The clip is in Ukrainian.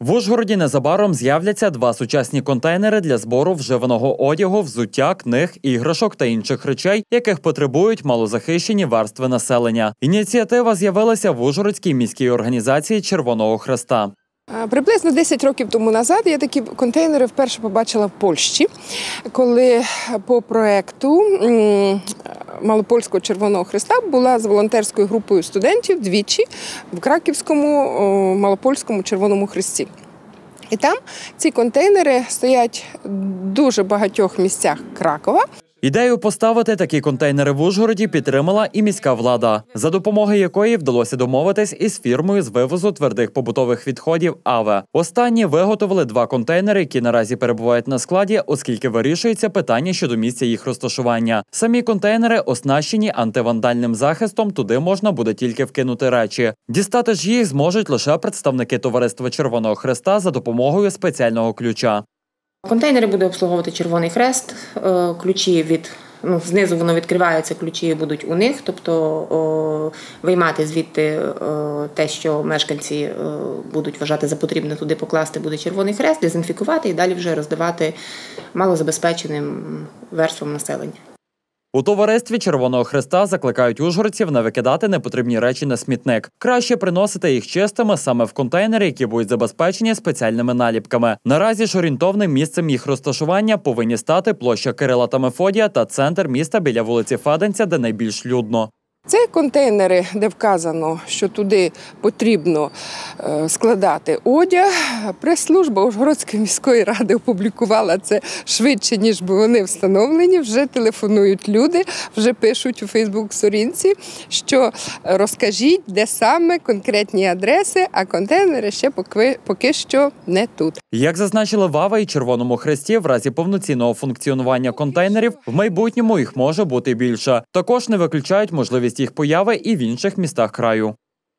В Ужгороді незабаром з'являться два сучасні контейнери для збору вживаного одягу, взуття, книг, іграшок та інших речей, яких потребують малозахищені верстви населення. Ініціатива з'явилася в Ужгородській міській організації Червоного Хреста. Приблизно 10 років тому назад я такі контейнери вперше побачила в Польщі, коли по проекту Малопольського Червоного Христа була з волонтерською групою студентів двічі в Краківському Малопольському Червоному Христі. І там ці контейнери стоять в дуже багатьох місцях Кракова. Ідею поставити такі контейнери в Ужгороді підтримала і міська влада, за допомогою якої вдалося домовитись із фірмою з вивозу твердих побутових відходів АВЕ. Останні виготовили два контейнери, які наразі перебувають на складі, оскільки вирішується питання щодо місця їх розташування. Самі контейнери оснащені антивандальним захистом. Туди можна буде тільки вкинути речі. Дістати ж їх зможуть лише представники товариства Червоного Хреста за допомогою спеціального ключа. Контейнери буде обслуговувати Червоний Хрест. Е, Ключі від ну, знизу воно відкривається, ключі будуть у них, тобто о, виймати звідти о, те, що мешканці о, будуть вважати за потрібне туди покласти, буде Червоний Хрест, дезінфікувати і далі вже роздавати малозабезпеченим верствам населення. У товаристві Червоного Хреста закликають ужгородців не викидати непотрібні речі на смітник. Краще приносити їх чистими саме в контейнери, які будуть забезпечені спеціальними наліпками. Наразі ж орієнтовним місцем їх розташування повинні стати площа Кирила та Мефодія та центр міста біля вулиці Феденця, де найбільш людно. Це контейнери, де вказано, що туди потрібно складати одяг. Прес-служба Ужгородської міської ради опублікувала це швидше, ніж би вони встановлені. Вже телефонують люди, вже пишуть у Фейсбук-сторінці, що розкажіть, де саме конкретні адреси, а контейнери ще поки, поки що не тут. Як зазначили Вава і Червоному Хресті, в разі повноцінного функціонування контейнерів в майбутньому їх може бути більше. Також не виключають можливість їх появи і в інших містах краю.